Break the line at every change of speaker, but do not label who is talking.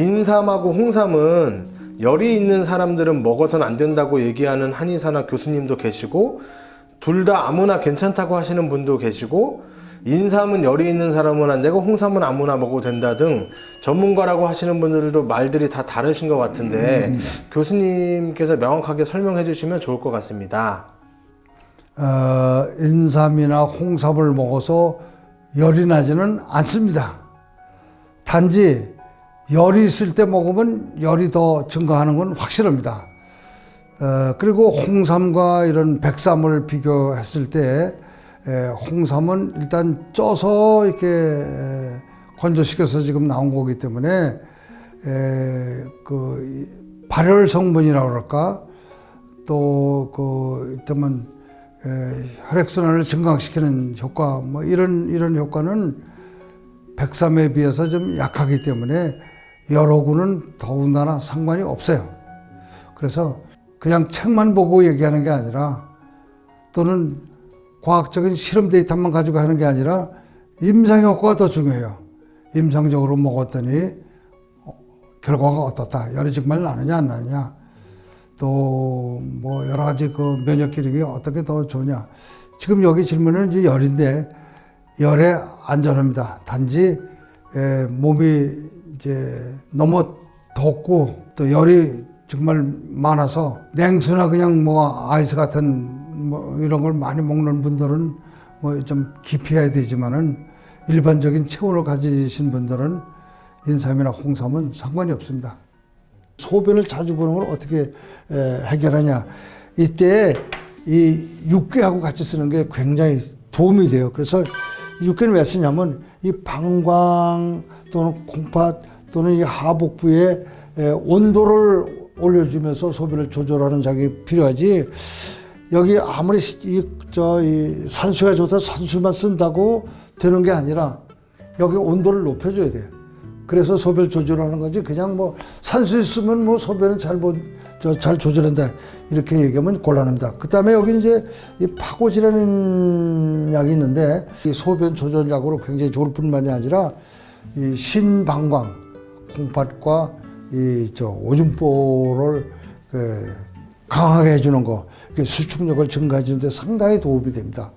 인삼하고 홍삼은 열이 있는 사람들은 먹어서는 안 된다고 얘기하는 한의사나 교수님도 계시고 둘 다 아무나 괜찮다고 하시는 분도 계시고 인삼은 열이 있는 사람은 안 되고 홍삼은 아무나 먹어도 된다 등 전문가라고 하시는 분들도 말들이 다 다르신 것 같은데 교수님께서 명확하게 설명해 주시면 좋을 것 같습니다.
어, 인삼이나 홍삼을 먹어서 열이 나지는 않습니다. 단지 열이 있을 때 먹으면 열이 더 증가하는 건 확실합니다. 어, 그리고 홍삼과 이런 백삼을 비교했을 때 에, 홍삼은 일단 쪄서 이렇게 에, 건조시켜서 지금 나온 거기 때문에 에, 그 이, 발열 성분이라고 그럴까 또그 에, 혈액순환을 증강시키는 효과 뭐 이런 이런 효과는 백삼에 비해서 좀 약하기 때문에 여러구는 더군다나 상관이 없어요. 그래서 그냥 책만 보고 얘기하는 게 아니라 또는 과학적인 실험 데이터만 가지고 하는 게 아니라 임상 효과가 더 중요해요. 임상적으로 먹었더니 어, 결과가 어떻다. 열이 정말 나느냐 안 나느냐. 또 뭐 여러 가지 그 면역 기능이 어떻게 더 좋냐. 지금 여기 질문은 이제 열인데 열에 안전합니다. 단지 에, 몸이 이제 너무 덥고 또 열이 정말 많아서 냉수나 그냥 뭐 아이스 같은 뭐 이런 걸 많이 먹는 분들은 뭐 좀 기피해야 되지만은 일반적인 체온을 가지신 분들은 인삼이나 홍삼은 상관이 없습니다. 소변을 자주 보는 걸 어떻게 에, 해결하냐. 이때 이 육개하고 같이 쓰는 게 굉장히 도움이 돼요. 그래서 이 육개는 왜 쓰냐면 이 방광 또는 콩팥 또는 이 하복부에 에, 온도를 올려주면서 소변을 조절하는 작업이 필요하지. 여기 아무리 이저이 산수가 좋다 산수만 쓴다고 되는 게 아니라 여기 온도를 높여줘야 돼요. 그래서 소변 조절하는 거지 그냥 뭐 산수 있으면 뭐 소변은 잘못저잘 조절한다 이렇게 얘기하면 곤란합니다. 그다음에 여기 이제 이 파고지라는 약이 있는데 이 소변 조절 약으로 굉장히 좋을 뿐만이 아니라 이 신방광 콩팥과 이 저 오줌보를 그 강하게 해주는 거 수축력을 증가해 주는데 상당히 도움이 됩니다.